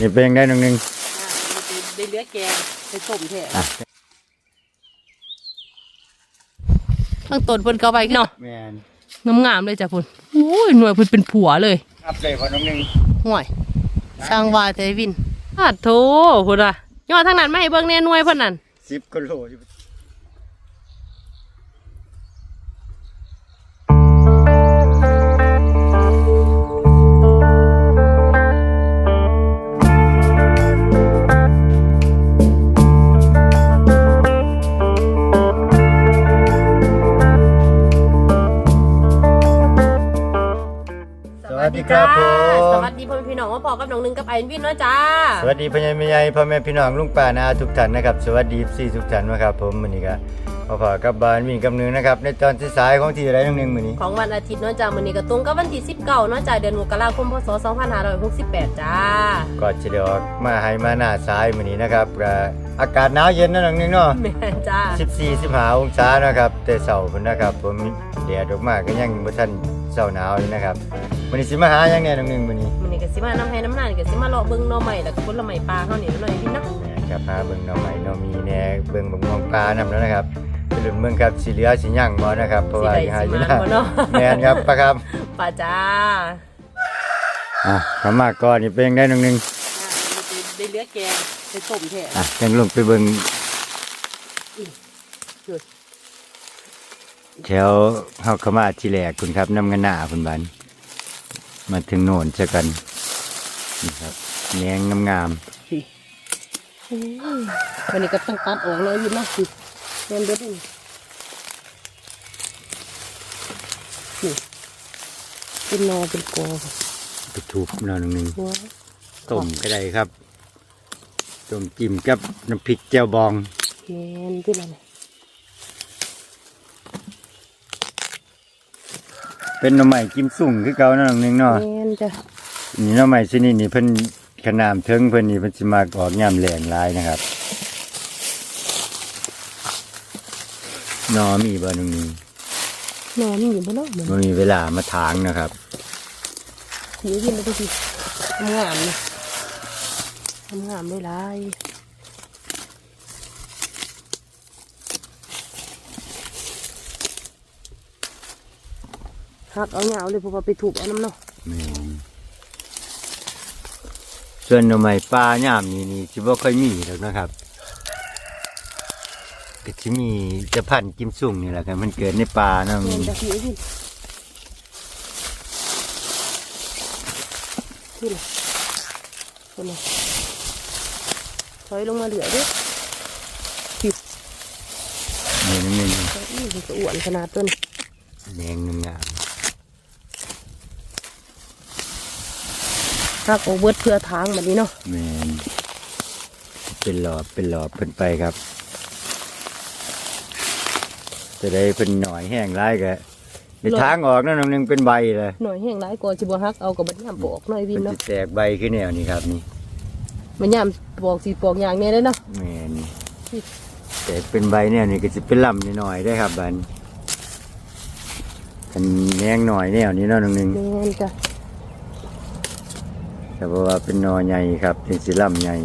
นี่เป็นยังได้หนึ่งหนึ่งได้เลือแกงไปต้มแท้อะทั้งต้นเพิ่นก็ไปเนาะแมนงามๆเลยจ้ะพุ่นโอ้ยหน่วยเพิ่นเป็นผัวเลยอัพเลยพอน้องหนึ่งห่วยช่างว่าแต่วินอาโถพุ่นอะย่อทางนั้นมาให้เบิ่งแน่หน่วยเพิ่นนั่นสิบกิโล วัสดีครับผมสวัสดีพ่อแม่พี่น้องมาพอกับน้องหนึงกับไอ้วินเนาะจ้า สวัสดีพ่อใหญ่แม่ใหญ่พ่อแม่พี่น้องลุงป้านาทุกท่านนะครับ สวัสดีสี่ทุกท่านนะครับผมมื้อนี้ก็มาพอกับบานมีกำเนิดนะครับในตอนที่สายของที่ไรน้องหนึ่งมื้อนี้ ของวันอาทิตย์เนาะจ้ามื้อนี้ก็ตรงกับวันที่19เนาะจ้าเดือนมกราคมพศ2568จ้า ก็จะเดี๋ยวมาให้มาหน้าสายมื้อนี้นะครับก็อากาศหนาวเย็นนะน้องหนึ่งเนาะแม่นจ้า14 15องศานะครับแต่เช้าพุ่นนะครับผมแดดออกมาก็ยังบ่ทันเช้าหนาวอยู่นะครับ มื้อนี้สิมาหาหยังแน่น้องหนึ่งมื้อนี้มื้อนี้ก็สิมาน้ำให้น้ำหน้านี่ก็สิมาเลาะเบิ่งหน่อใหม่แล้วก็ผลไม้ปลาเฮานี่หน่อยพี่เนาะนะครับหาเบิ่งหน่อไม้หน่อมีแหน่เบิ่งบักม่วงปลานำแล้วนะครับไปลุ้นเบิ่งครับสิเหลือสิยังบ่นะครับเพราะสิว่าได้สิหาสิอยู่มานะบ่เนาะแม่นครับปะครับป้าจ้าอะคำมาก่อนนี่เป็นยังได้หนึ่งหนึ่งได้เลือแกงไปต้มแท้อะยังลงไปเบิ่งจุดแถวเฮาเข้ามาที่แรกคุณครับน้ำกันหน้าคุณบัน มาถึงโน่นซะกันนี่ครับแยงงามวันนี้ก็ต้องตัดออกเลยอยู่เนาะสิแม่นเบิดนี่นี่เป็นนอเป็นกอๆไปถูกหน่อยหนึ่งหนึ่งหัวต้มก็ได้ครับต้มจิ้มกับน้ำพริกแจ่วบองแม่นเป็นอะไร เป็นหน่อไม้จิ้มสุ่งคือเก่านะหน่อยหนึ่งเนาะแม่นจ้ะนี่หน่อไม้ชนิดนี้เพิ่นขนามเทิงเพิ่นนี่เพิ่นสิมาออกยามแรงหลายนะครับหนอมีบ่หนึ่งหนึ่งนอนอยู่บนเนาะเหมือนบ่มีเวลามาถางนะครับสียินไปทุกทีทำงามเลยทำงามไม่ไร หักเอาเหงาเลยเพราะว่าไปถูกเอาน้ำเนาะแม่นส่วนหน่อไม้ปลาย่ามนี่นี่สิบ่ค่อยมีหรอกนะครับก็สิมีจะพันธุ์กิมสุ่งนี่แหละครับมันเกิดในป่าเนาะเงินจะสียินนี่แหละคนละถอยลงมาเหลือเด้วยนี่นี่นี่นี่มันจะอ้วนขนาดต้นแดงงาม หักออกเบิดเพื่อทางแบบนี้เนาะๆแม่นเป็นหลอบเป็นหลอบเพิ่นไปครับ จะได้เป็นหน่อยแห้งร้ายก็ในทางออกนั่นนึงเป็นใบเลยหน่อยแห้งหลายกว่าจิบหักเอากับบัดยามปอกหน่อยวิเป็นนเนาะสิแตกใบขึ้นแนวนี่ครับนี่มันยามปอกสีปอกอย่างเนี้ยเลยเนาะแม่นอืมแต่เป็นใบเนี่ยนี่ก็จะเป็นลำนิดหน่อยได้ครับบันกันแยงหน่อยแนวนี้เนาะหนึ่งหนึ่งแม่นจ้ะ แต่เพราะว่าเป็นหนอใหญ่ครับเป็นสิลำใหญ่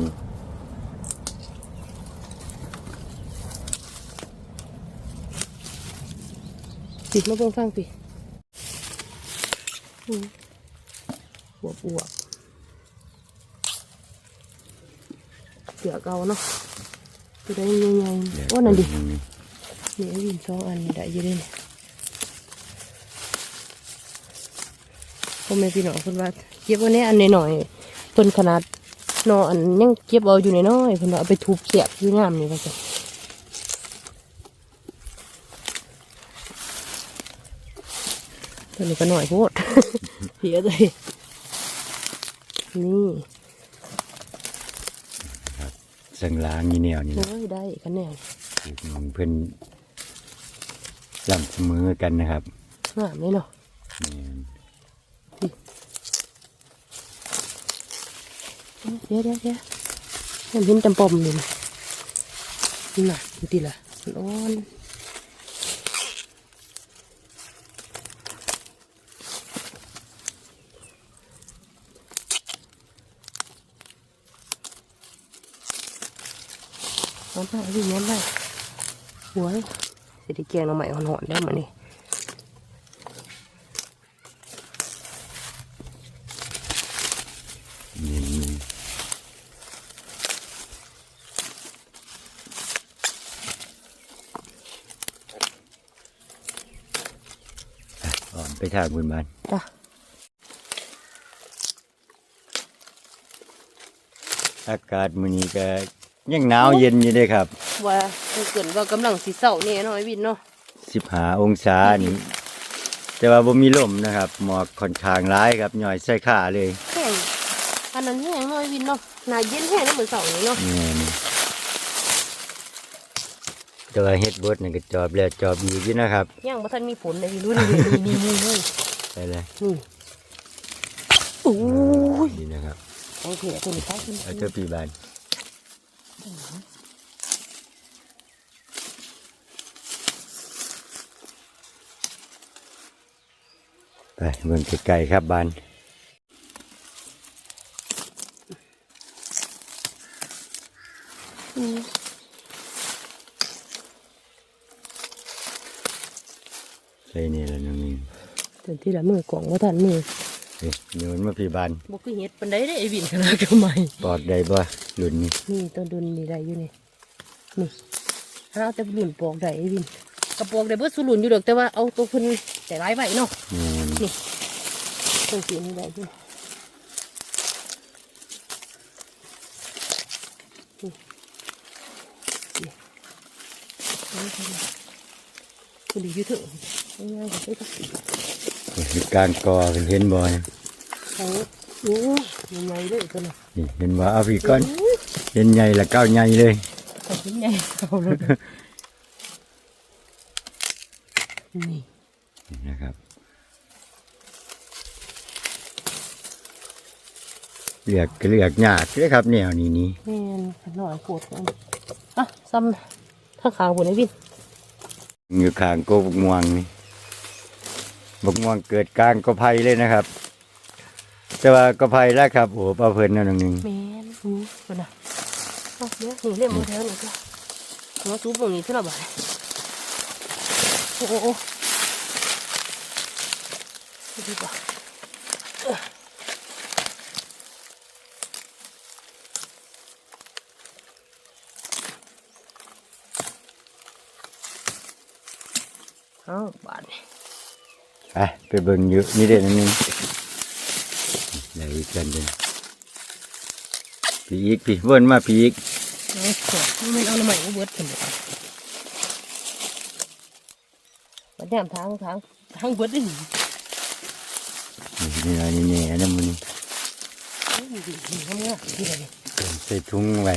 ปิดมาเบิ่งฟังปิอืมอวบอวบเสือกเอาเนาะตัวได้ใหญ่ๆโอ้นั่นดินี่ไอ้วินสองอันนี่ได้อยี่เลยพ่อแม่พี่น้องเพิ่นว่าเก็บไวันนี้อันหน่อยๆ เพิ่นขนาดหนออันยังเก็บเอาอยู่น้อยๆเพิ่นว่าเอาไปทุบเสียบที่งามนี่ว่าจ้ะตัวนี้ก็หน่อยโพดเสียเลยนี่สังลางนี่แนวนี่โอ้นะยได้คะแนนของเพื่อนลำเสมอกันนะครับงามเลยเนาะ เดี๋ยวเดี๋ยวเดี๋ยวมันเห็นจำปอมนี่นี่น่ะดูดีล่ะมันอ่อนย้อนไเย้อนไปหวยเศรษฐกิจเราใหม่หอนๆได้ไหมนี่ ออกไปทางบุญบานจ้ะอากาศมื้อนี้ก็ยังหนาวเย็นอยู่เด้ครับ ว่าเกินว่ากำลังสีเศร้าเนี่ยเนาะไอ้วินเนาะ15องศานี่แต่ว่าบ่มีลมนะครับ หมอกค่อนข้างร้ายครับย่อยใส่ขาเลยแห้งอันนั้นแห้งเนาะไอ้วินเนาะหนาเย็นแห้งได้เหมือนเสาเลยเนาะ แม่น แต่ว่าเฮ็ดบดนี่ก็จอบแล้วจอบอีกอยู่นะครับยังบ่ทันมีฝนเลยพี่รู้นี่นี่นี่นี่ไปเลยนี่โอ้ยนี่นะครับโอเคตัวนี้เขาขึ้นเอาเจ้าปีบานไปเบิ่งไกลๆครับบานใส่นี่ละน้องนี่ จน ที่ละมือกล่องว่าทันมือเฮ้ยโยนมาพี่บานบ่คือเฮ็ดปานใดเด้ไอ้วินขนาดก็ไม่ปอดได้บ่หลุนนี่นี่ตัวดุนนี่ได้อยู่นี่นี่ถ้าเอาแต่หลุนปอกได้ไอ้วินกระปอกได้เบิดสุหลุนอยู่ดอกแต่ว่าเอาตัวเพิ่นแต่ร้ายไว้เนาะแม่นตัวสีนี่ได้อยู่นี่นี่คุณดีอยู่เถอะง่ายๆก็ไป ตักนี่กลางกอเพิ่นเห็นบ่เนี่ยเขาโอ้ยยังไงเลยตัวน่ะนี่เห็นว่าเอาพี่ก่อนเห็นใหญ่ละก้าวใหญ่เลยเขาเป็นไงเขาเลยนี่นี่นะครับเลือกก็เลือกยากเลยครับแนวนี้นี่แม่นขน่อยปวดกันอะซ้ำข้างขางบนไอ้วินอยู่ข้างโกบกม่วงนี่ บกม่วงเกิดกลางกอไผ่เลยนะครับ แต่ว่ากอไผ่แล้วครับโอ้ปลาเพลินนั่นนึงแม่นนี่คนะเอาเดี๋ยวนี่เล่มมือแถวนี่ก็หัวซูบตรงนี้เท่าไหร่บ่ายโอ้โอ้โอ้ดีกว่าเอ้อเอาบาดนี่ ไปไปเบิ่งอยู่นี่เด่นนึงไหนอีกกันเด่นพี่อีกพี่วนมาพี่อีกเอาขวดมันเอาละใหม่ก็เบิดกันหมดมาแนมทางทางทางเบิดได้หนินี่นี่นี่นี่อันนั้นมันนี่ดีดีทำงานดีเลยใส่ถุงไว้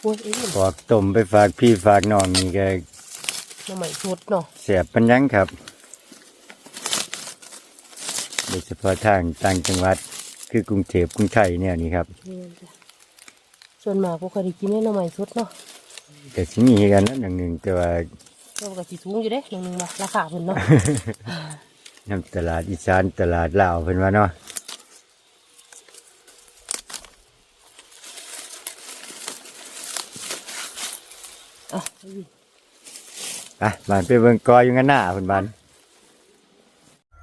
โอ้ยเอ้ยปอกต้มไปฝากพี่ฝากน้องนี่ก็ละใหม่สดเนาะเสียบปัญญังครับ โดยเฉพาะทางต่างจังหวัด คือกรุงเทพกรุงไทยเนี่ยนี่ครับนี่จ้ะส่วนมากพวกเคยได้กินเนี่ยละใหม่สดเนาะแต่ที่มีกันนั่นหนึ่งหนึ่งแต่ว่าเราก็สิสูงอยู่เด้หนึ่งหนึ่งมาราคาเพิ่นเนาะน้ำตลาดอีสานตลาดลาวเป็นว่าเนาะอะไปบ้านไปเบิ่งกออยู่กันหน้าเพิ่นบ้าน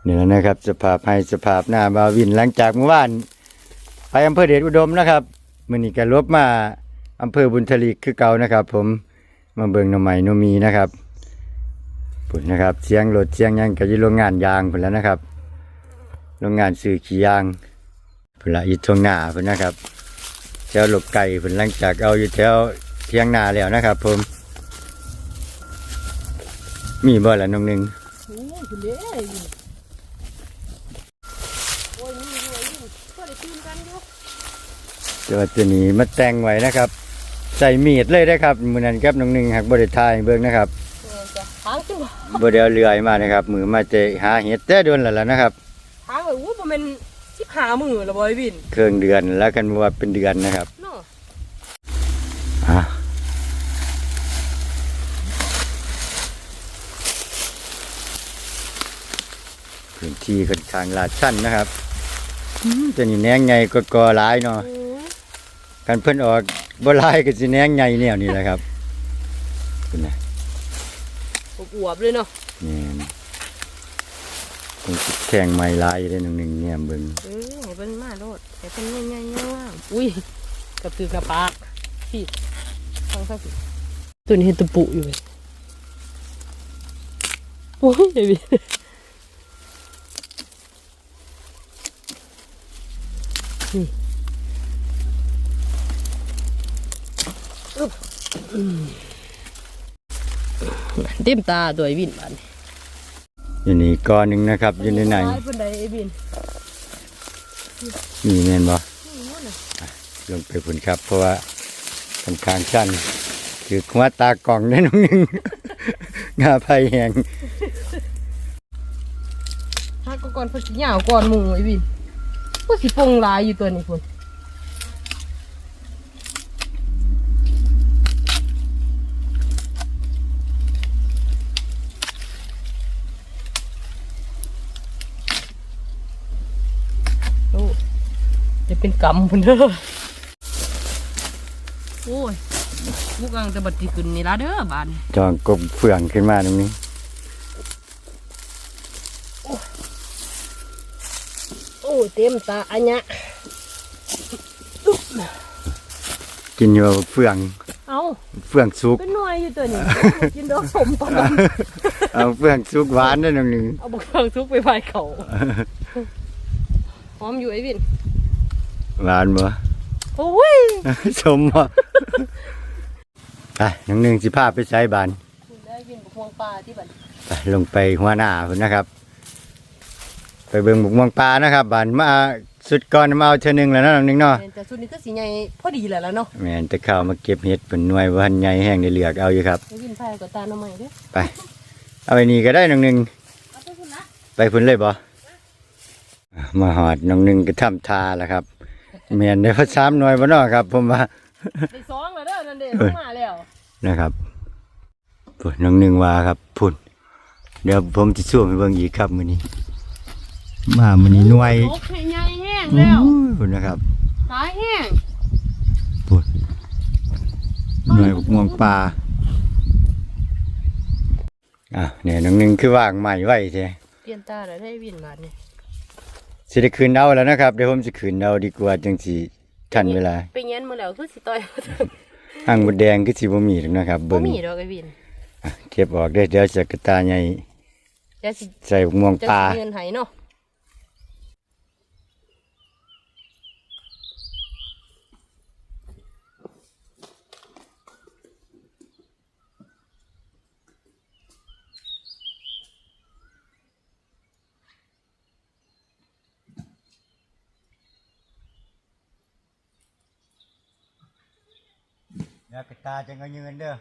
นี่แหละนะครับสภาพให้สภาพหน้าบาวินหลังจากเมื่อวาน ไปอำเภอเดชอุดมนะครับมื้อนี้ก็ลบมาอำเภอบุญทลีคือเก่านะครับ ผมมาเบิงหน่อไม้หน่มีนะครับพุ่นนะครับเสียงรถเสียงยังก็อยู่โรงงานยางพุ่นแล้วนะครับโรงงานซื้อขี้ยางพุ่นละยู่ตรงหน้าพุ่นนะครับแถวหลบไก่พุ่นหลังจากเอาอยู่แถวเทียงนาแล้วนะครับ ผม มีบ่ละน้องหนึ่ง โอ้ยคุณเด้โอ้ยนี่ด้วยนี่ ก็ได้ตื่นกันอยู่แต่ว่าตัวนี้มาแต่งไว้นะครับ ใส่มีดเลยนะครับมือนั้นครับน้องหนึ่งหักบริทายเบิ่งนะครับเออจ้ะทางจังหวะบริเอาเรือยมานะครับ มือมาเจหาเห็ดแต่เดือนละแล้วนะครับทางแบบอู้บ่แม่น15มื้อละบ่ไอ้วินเครื่องเดือนแล้วกันว่าเป็นเดือนนะครับเนาะอะพื้นที่ค่อนข้างลาดชันนะครับอืม ตัวนี้แหนงใหญ่ก็กอหลายเนาะอืมกันเพิ่นออกบ่หลายก็สิแหนงใหญ่แนวนี้แหละครับคุณนะอวบๆเลยเนาะแม่นคงสิแข่งไม้ลายได้หนึ่งหนึ่งเนี่ยเบิ่งเออให้เพิ่นมาโลดให้เพิ่นง่ายๆง่ายๆอุ้ยกระตือกระปากพี่ฟังซะสิตัวนี้เห็นตะปุอยู่เลยโอ้ยไอ้พี่ นี่อึ๊บอืมเต็มตาตัวไอ้วินบานอยู่นี่ก้อนหนึ่งนะครับ อยู่ในไหนร้ายเพิ่นใดไอ้วินนี่แม่นบ่นี่นู่นน่ะลงไปพุ่นครับ เพราะว่าค่อนข้างชันคือหัวตากล่องได้หนึ่งหนึ่งงาไผ่แหงฮักก็ก่อนเพิ่นสิยาวก่อนหมู่ไอ้วิน ว่าสิปงลายอยู่ตัวนี้พุ่นโอ้จะเป็นกำพุ่นเด้อโอ้ยลูกอังแต่บัดที่ขึ้นนี่ละเด้อบานจองกบเฟืองขึ้นมาตรงนี้ โอ้ย เต็มตาอันเนี้ยกินอยู่เฟือง เอาเฟืองสุกเป็นหน่วยอยู่ตัวนี้กินดอกสมปอนเอาเฟืองสุกหวานได้หนึ่งหนึ่งเอาบักเฟืองทุกไปพายเขาหอมอยู่ไอ้วินหวานบ่โอ้ยสมบ่ไปหนึ่งหนึ่งสิพาไปใช้บานคุณได้วินบักม่วงปลาที่บันไปลงไปหัวหน้าพุ่นนะครับ ไปเบิ่งบุกมวงปลานะครับบานมาสุดก่อนมาเอาเทื่อหนึงแล้วเนาะน้องหนึงเนาะแต่ชุดนี้ก็สีใหญ่พอดีแหละแล้วเนาะแม่นจะเข้ามาเก็บเห็ดเป็นหน่วยวันใหญ่แห้งได้เหลือกเอาอยู่ครับไอ้วินพายกับตาหน่อไม้เด้อไปเอาไปนี่ก็ได้น้องหนึงเอาไปคุณนะไปพุ่นเลยบ่มาหอดน้องหนึงก็ทำทาแล้วครับแม่นได้พอสามหน่วยบ่เนาะครับ ผมว่าได้สองแล้วเด้อนั่นเด้เอ้ยมาแล้วนะครับพุ่นน้องหนึงว่าครับพุ่นเดี๋ยวผมจะช่วยไปเบิ่งอีกครับมื้อนี้ มามื้อนี้หน่วยโอเคใหญ่แห้งแล้วอู้ยพุ่นนะครับตายแห้งพุ่นหน่วยบุกม่วงปลาอะเนี่ยน้องหนึงคือว่างใหม่ไว้ใช่เปลี่ยนตาแล้วได้วินบาดนี่สิได้คืนเอาแล้วนะครับเดี๋ยวผมจะคืนเอาดีกว่าจังสิทันเวลาไปเงี้ยมาแล้วคือสิต่อยห้างมดแดงคือสิบ่มีหรอกนะครับบ่เบิ่งมีดอกไอ้วินอะเก็บออกได้อเดี๋ยวจะกระตาใหญ่จะสิใส่บุกม่วงจะปลาสิเงินให้เนาะ เดี๋ยวกระตาจะเงยเงินเด้อ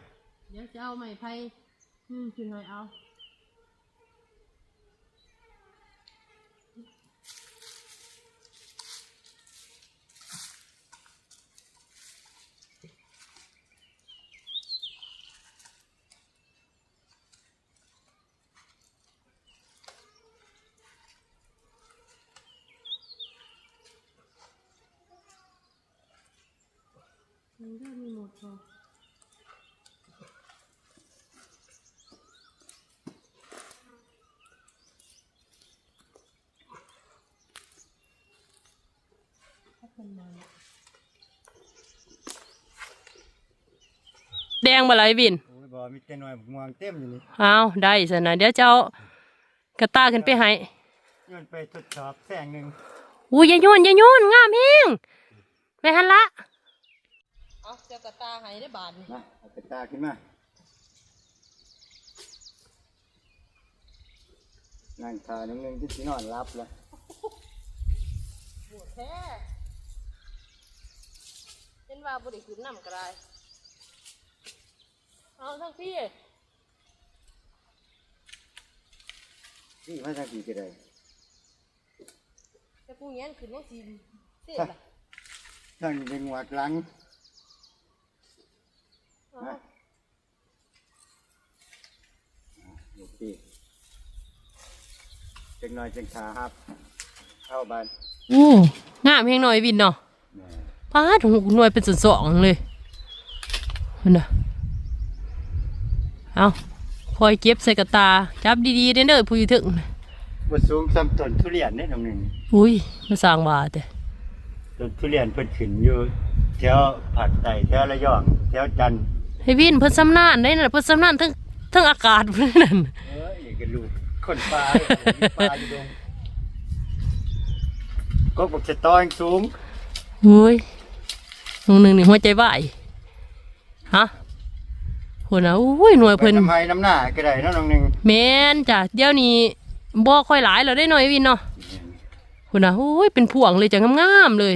เดี๋ยวจะเอาไม้ไผ่อืมขึ้นให้เอา มันได้มีหมดพอ แดงบ่ไรบินโอ้ยบ่มีแต่หน่วยบุกม่วงเต็มอยู่นี่เอาได้สินะเดี๋ยวเจ้ากระตาขึ้นไปให้ย้อนไปทดสอบแสงหนึงอู้ยอย่าโยนอย่าโยนงามเฮงไปหันละ เอาเจ้ากระตาให้ได้บาทนี่มาเอากระตาขึ้นมา นั่งทาน้องหนึงที่สินอนรับแล้วปวดแท้เป็นว่าบริขึ้นน้ำกระไรเอาทั้งพี่นี่มาทางกี่ก็ได้จะกูเงี้ยขึ้นยังสีเสียละทางเป็นหวัดหลังเอา นะโอเคจังหน่อยจังขาครับ เข้าบ้านอู้งามเพียงหน่อยวินเนาะป้าดหูหน่วยเป็นส่วนสองเลยเห็นนะเอาคอยเก็บใส่กระตา จับดีๆเด้อเด้อผู้อยู่ถึงบ่สูงซ้ำต้นทุเรียนเด้น้องหนึงอุ้ยมาสร้างบาแต่ต้นทุเรียนเพิ่นขึ้นอยู่แถวภาคใต้แถวระยองแถวจันทร์ ให้วินเพิ่นสำนานได้น่ะเพิ่นสำนานทั้งทั้งอากาศเพิ่นนั่นเอออีกก็ลูกคนปลามีปลาอยู่ดงก็บอกจะต้อยสูงโอ้ยน้องหนึงนี่หัวใจวายฮะโหนะอุ้ยหน่วยเพิ่เพิ่นนน้ำไห้น้ำหน้าก็ได้เนาะน้องหนึงแม่นจ้ะเดี๋ยวนี้บ่ค่อยหลายแล้วได้หน่อยวินเนาะคุณนะโอ้ยเป็นพวงเลยจ้ะงามๆเลย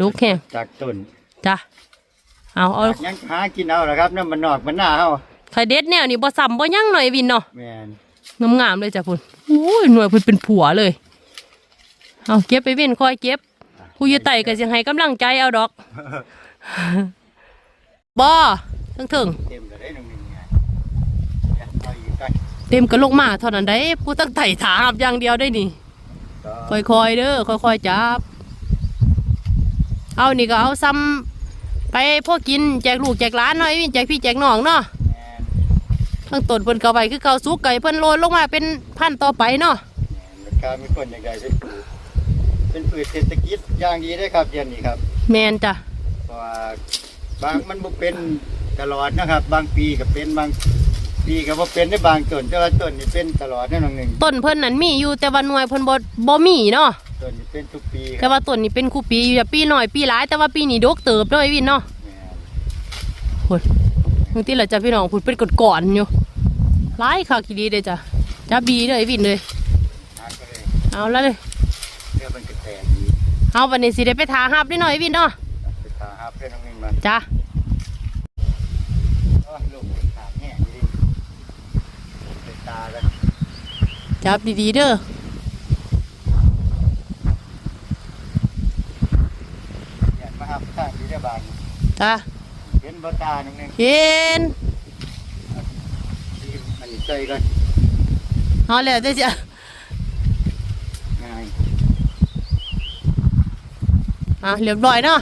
ดกแห้งจากต้นจ้ะ เอาเอาจากยังหากินเอาละครับน้ำมันนอกมันหน้าเฮาไข่เด็ดแนวนี่บ่ซ้ำบ่ยั่งหน่อยวินเนาะแม่นงามๆเลยจ้ะพุ่นโอ้ยหน่วยเพิ่นเป็นผัวเลย เอาเก็บไปวินคอยเก็บผู้อยู่ไต่ก็สิให้กำลังใจเอาดอกบ่ถึงถึงเต็มก็ได้น้องหนึงไงเอาอีกกันๆเต็มก็ลงมาเท่านั้นได้ผู้ตั้งไต่ถาหับอย่างเดียวได้นี่ก็ค่อยๆเด้อค่อยๆจับ เอานี่ก็เอาซ้ำ ไปพวกกินแจกลูกแจกหลานหน่อยวินแจกพี่แจกน้องเนาะแม่นทั้งต้นเพิ่นเก่าไปคือเก่าสุกไก่เพิ่นโรยลงมาเป็นพันธุ์ต่อไปเนาะแม่นราคามีคนอย่างใดเป็นปลูกเป็นพืชเศรษฐกิจอย่างดีได้อครับเดือนนี้ครับ แมนจ้ะเพราะว่าบางมันบ่เป็นตลอดนะครับ บางปีก็เป็นบางปีก็บ่เป็นได้บางต้นแต่ว่าต้นนี่เป็นตลอดนะน้องหนึ่งต้นเพิ่นนั้นมีอยู่แต่ว่าหน่วยเพิ่นบ่บ่มีเนาะต้นนี่เป็นทุกปีคแต่รับว่าต้นนี่เป็นคู่ปีอยู่อย่าปีหน่อยปีหลาย แต่ว่าปีนี้ดกเติบเนาะไอ้วินเนาะแม่นพุ่นบางทีเราจะพี่น้องพุ่นเป็นกดก่อนๆอยู่หลายคักอีหลีเด้อจ้ะจับบีเด้อไอ้วินเลยหาก็เลยเอาละเลย เรือมันก็แตกดีเอาวันนี้สิได้ไปทาหับได้หน่อยไอ้วินเนาะไปทาหาเพื่อนน้องหนึ่งมาจ้ะอ๋อลูกถามแห้งดีไปตากันจับดีๆเด้อ อยากมาหับข้างดีได้บางจ้ะเห็นบ่ตาน้องหนึ่งเห็นที่มันใจกันเอาแล้วเด้อจ้ะง่ายอะเรียบร้อยเนาะ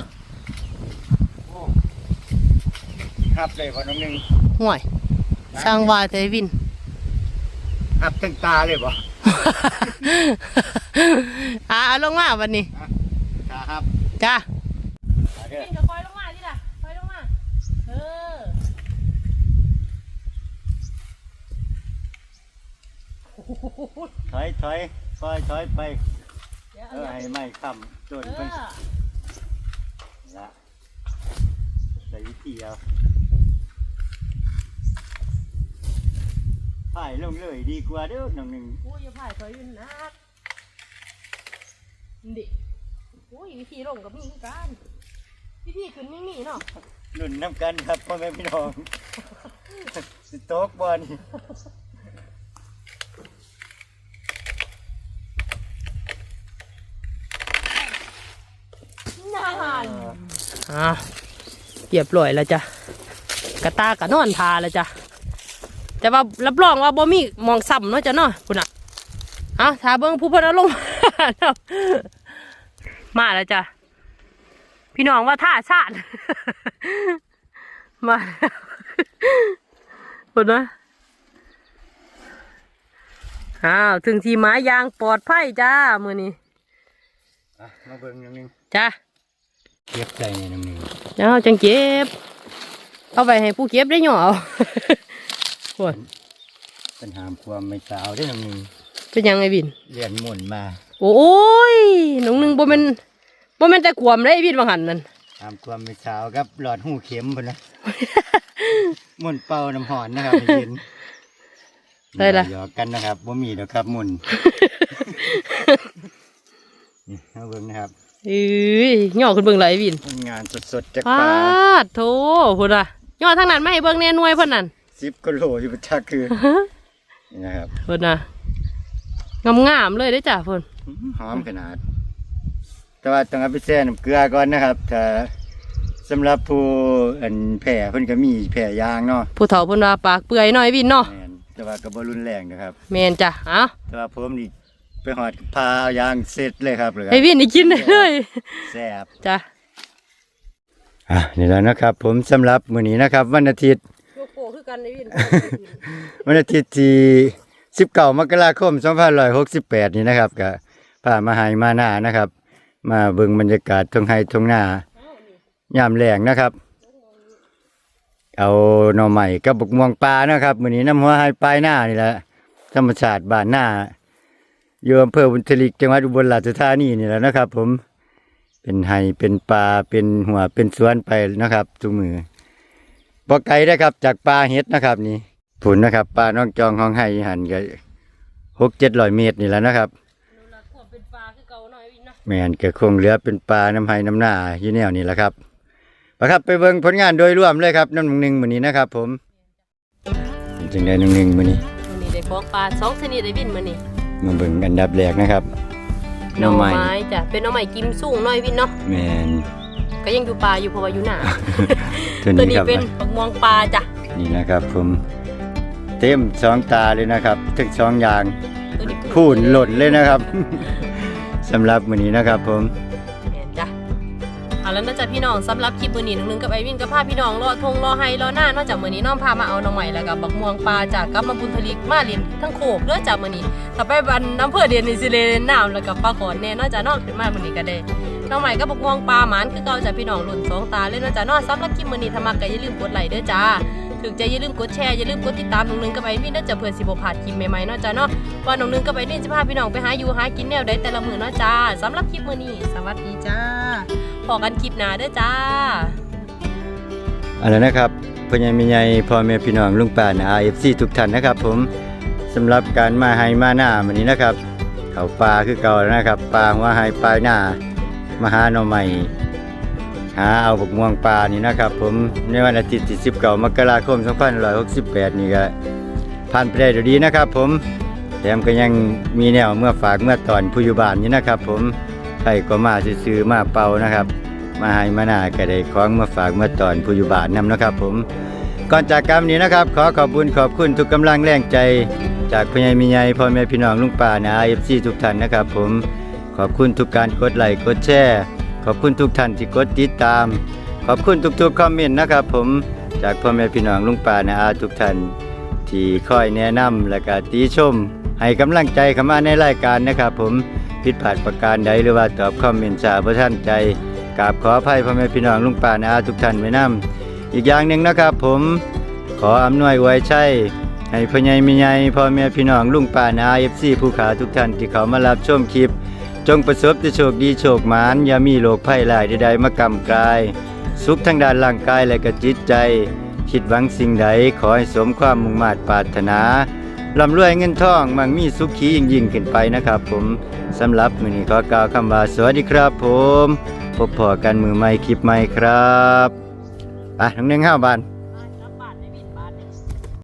โอ้หับเลยพอน้องหนึ่งห่วยสร้างว่าแต่วินหับทั้งตาเลยบ่อะเอาลงมาวันนี้ตาหับจ้า ตาเด้อ วินก็คอยลงมาที่ล่ะคอยลงมา เออ ถอยถอยคอยถอยไป เดี๋ยวเอเอาอเนี่ยให้ไม่ค้ำต้นเอเพิ่นอละใส่วิธีเอาถ่ายลงเลยดีกว่าเด้อหนึ่งหนึ่งกูอย่าพ่ายถอยวินนะดิอุ้ยวิธีลงกับมีคือกันวิธีขึ้นไม่มีเนาะหนุนน้ำกันครับพ่อแม่พี่น้อง สิโต๊กบอล นาน อะเรียบร้อยแล้วจ้ะกระตากระนอนทาแล้วจ้ะแต่ว่ารับรองว่าบ่มีหมองซ้ำเนาะจ้ะเนาะคุณอะเอาถ้าเบิ่งผู้เพิ่นเอาลงมาเนาะมาแล้วจ้ะพี่น้องว่าท่าชาติมาแล้วคุณนะอ้าวถึงที่หมายยางปลอดภัยจ้ามือนี้อะมาเบิ่งหนึ่งหนึ่งจ้า เก็บใจเนี่ยหนึ่งหนึ่งเอาจังเก็บ เอาไปให้ผู้เก็บได้หน่อเอาโอ้ยปัญหาความไม่สาวได้อหนึ่งหนึ่งเป็นยังไงบินเรียนหมุนมา โอ้ยหนุ่งหนึ่งบ่แม่นบ่แม่นแต่ขวมได้บินบางหันนั่นตามความไม่สาวครับหลอดหูเข็มพุ่นนะหมุนเป่าน้ำหอนนะครับให้ยินได้ละหยอกกันนะครับว่ามีดอกครับหมุนนี่เอาเบิ่งนะครับ เอ้ยย่อขึ้นเบิ่งไหลายบินงานสดๆจากปาป่าดโถพุ่นน่ะย่อทางนั้นมาให้เบิ่งแน่หน่วยเพิ่นนั่นสิบกิโลอยู่ประจักคือนี่นะครับเพิ่นน่ะงามๆเลยเด้อจ้ะเพิ่นหอมขนาด แต่ว่าต้องเอาไปแช่น้ำเกลือก่อนนะครับถ้าสำหรับผู้อันแผลเพิ่นก็มีแผลยางเนาะผู้เฒ่าเพิ่นว่าปากเปื่อยหน่อยบินเนาะแม่นแต่ว่าก็บ่รุนแรงนะครับ แม่นจ้ะเอ้าแต่ว่าผมนี่ ไปหอดพาเอายางเสร็จเลยครับเลยครัให้บบินได้กินได้เลยแซ่บ จ้ะอะนี่แล้วนะครับผมสำหรับมื้อนี้นะครับวันอาทิตย์โอ้คือกันไอ้วิน วันอาทิตย์ที่19มกราคม2568 นี่นะครับก็พามาหายมาหน้านะครับ มาเบิ่งบรรยากาศทงไห้ทงหน้ายามแรงนะครับ เอาหน่อใหม่กับบกม่วงปลานะครับมื้อนี้น้ำหัวหายปลายหน้านี่แหละธรรมชาติบ้านหน้า อยู่อำเภอบุญทลิกจังหวัดอุบลราชธานีนี่แหละนะครับ ผมเป็นไห้เป็นปลาเป็นหัวเป็นสวนไปนะครับทุกมือบ่ไกลนะครับจากปลาเฮ็ดนะครับ นี่ผุนนะครับปลาน้องจองห้องไห้หันก็หกเจ็ดร้อยเมตรนี่แหล้วนะครับนูรักความเป็นปลาคือเก่าหน่อยวินเนาะแม่นก็คงเหลือเป็นปลาน้ำไห้น้ำหน้าอยู่แนวนี่แหละครับไปครับไปเบิ่งผลงานโดยรวมเลยครับน้ำหนึ่งมื้อนี้นะครับ ผมเป็นจังได๋น้ำหนึ่งมื้อนี้วันนี้ได้ของปลาสองชนิดไอ้วินมื้อนี้ มาเบิ่งอันดับแรกนะครับหน่อไม้จ้ะเป็นหน่อไม้กิมสูงหน่อยวินเนาะแม่นก็ยังอยู่ปลาอยู่เพราะว่าอยู่หน้าตัวตัวนี้นี้ครับเป็นปักม่วงปลาจ้ะนี่นะครับผมเต็มสองตาเลยนะครับทั้งสองอย่างตัวนี้พูนหล่นเลยนะครับสำหรับมื้อนี้นะครับผมแม่นจ้ะเอา แล้วนะจ๊ะพี่น้องสำหรับคลิปมื้อนี้นึงๆกับไอวินกับพาพี่น้องรอทงรอไฮรอหน้านอกจากมือนี้น้องพามาเอาน้องใหม่แล้วกับบักม่วงปลาจากกับมาบุญทลิกมาเลินทั้งโขกเด้อจ้ะมื้อนี้ถ้าไปบันน้ำเพื่อเดียนนี่สิเลนน้ำแล้วกับปลาขอนแน่นอกจากนอกขึ้นมามือนี้ก็ได้น้องใหม่ก็บักม่วงปลาหมานคือเก่าจ้ะพี่น้องหล่นสองตาเลยนอกจากนอกสำหรับคลิปมือนี้ถ้ามักก็อย่าลืมกดไลค์เด้อจ้า ถึงใจอย่าลืมกดแชร์อย่าลืมกดติดตามน้องนึงกับไอวินเด้อจ้ะเพื่อสิบ่าดคลิปใหม่ๆเนาะจ้ะเนาะว่าน้องนึงกับไอวินจะพาพี่น้องไปหาอยู่หากินแนวใดแต่ละมือเนาะจ้าสำหรับคลิปมื้อนี้สวัสดีจ้าพอกันคลิปหน้าเด้อจ้าเอาละนะครับพญ่แม่ใหญ่พ่อแม่พี่น้องลุงป้านะ RFC ทุกท่านนะครับ ผมสำหรับการมาให้มาหน้าวันนี้นะครับเขาปลาคือเก่าแล้วนะครับปลาหัวไฮปลายหน้ามาหาหน่อใหม่ หาเอาบกม่วงปลานี่นะครับ ผมในวันอาทิตย์ที่19มกราคม2568 นี่ก็ผ่านไปได้ดีนะครับ ผมแถมก็ยังมีแนวเมื่อฝากเมื่อตอนผู้อยู่บ้านนี่นะครับ ผมใครก็มาซื้อมาเป่านะครับ มาให้มาหน้าก็ได้ของมาฝากเมาตอนผู้อยู่บ้านนำนะครับ ผมก่อนจากการมนี้นะครับ ขอขอบคุณขอบคุณทุกกำลังแรงใจ จากพ่อใหญ่มีใหญ่พ่อแม่พี่น้องลุงป่านะเอฟซีทุกท่านนะครับ ผมขอบคุณทุกการกดไลค์กดแชร์ ขอบคุณทุกท่านที่กดติดตาม ขอบคุณทุกๆคอมเมนต์นะครับ ผมจากพ่อแม่พี่น้องลุงป่านะอาทุกท่านที่คอยแนะนำและก็ติชม ให้กำลังใจเข้ามาในรายการนะครับ ผมผิดพลาดประการใดหรือว่าตอบคอมเมนต์สาประท่านใจกราบขออภัยพ่อแม่พี่น้องลุงป่านะอาทุกท่านไว้นํอีกอย่างหนึ่งนะครับ ผมขออำนวยไว้ใช่ให้พ่อใหญ่แม่ใหญ่พ่อแม่พี่น้องลุงป้านาเอฟซีผู้ขาทุกท่านที่เขามารับชมคลิป จงประสบแต่โชคดีโชคหมานอย่ามีโรคภัยหลายใดๆมากำกาย สุขทั้งด้านร่างกายและก็จิตใจ คิดหวังสิ่งใดขอให้สมความมุ่งมา่ปรารถนาร่ำรวยเงินทองมั่งมีสุขียิ่งยิ่งขึ้นไปนะครับ ผมสำหรับมื้อนี้ขอกล่าวคำว่าสวัสดีครับ ผม พบพอกันมือใหม่คลิปใหม่ครับอะน้องเน่งห้าบาน